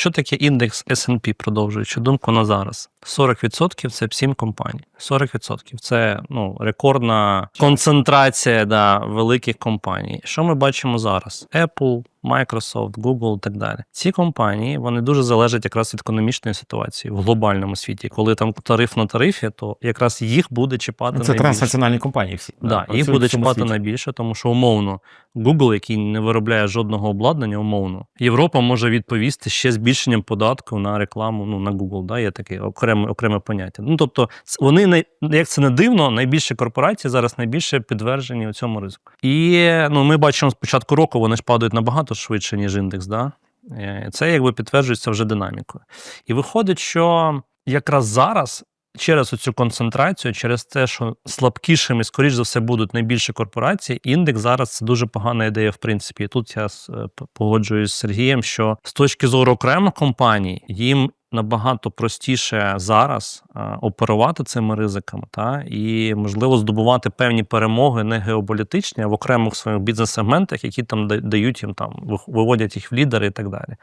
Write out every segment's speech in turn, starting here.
що таке індекс S&P, продовжуючи думку на зараз? 40% це 7 компаній. 40% це ну, рекордна концентрація да, великих компаній. Що ми бачимо зараз? Apple, Microsoft, Google і так далі. Ці компанії вони дуже залежать якраз від економічної ситуації в глобальному світі. Коли там тариф на тарифі, то якраз їх буде чіпати Це найбільше. транснаціональні компанії всі. Да, їх буде чіпати світі. найбільше, тому що умовно Google, який не виробляє жодного обладнання, умовно, Європа може відповісти ще збільшенням податку на рекламу. Ну на Google, да, є таке окреме окреме поняття. Ну тобто, вони як це не дивно, найбільші корпорації зараз найбільше підтверджені у цьому ризику. І ну, ми бачимо з початку року, вони ж падають набагато швидше, ніж індекс. Да? Е, Це якби підтверджується вже динамікою. І виходить, що якраз зараз через цю концентрацію, через те, що слабкішими, скоріш за все, будуть найбільші корпорації, індекс зараз це дуже погана ідея, в принципі. І тут я е, погоджуюсь з Сергієм, що з точки зору окремих компаній їм. Набагато простіше зараз оперувати цими ризиками, та і можливо здобувати певні перемоги не геополітичні, а в окремих своїх бізнес-сегментах, які там дають їм там виводять їх в лідери і так далі.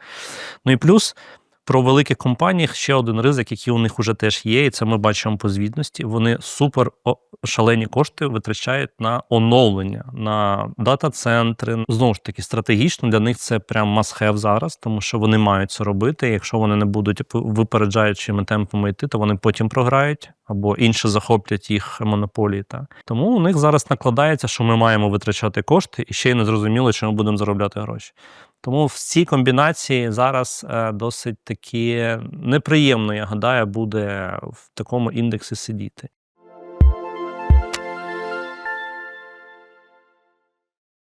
Ну і плюс про великих компаній ще один ризик, який у них уже теж є, і це ми бачимо по звітності. Вони супер шалені кошти витрачають на оновлення, на дата-центри. Знову ж таки, стратегічно для них це прям must-have зараз, тому що вони мають це робити. Якщо вони не будуть випереджаючими темпами йти, то вони потім програють або інші захоплять їх монополії. Та. Тому у них зараз накладається, що ми маємо витрачати кошти, і ще й не зрозуміло, чи ми будемо заробляти гроші. Тому в цій комбінації зараз е, досить такі неприємно, я гадаю, буде в такому індексі сидіти.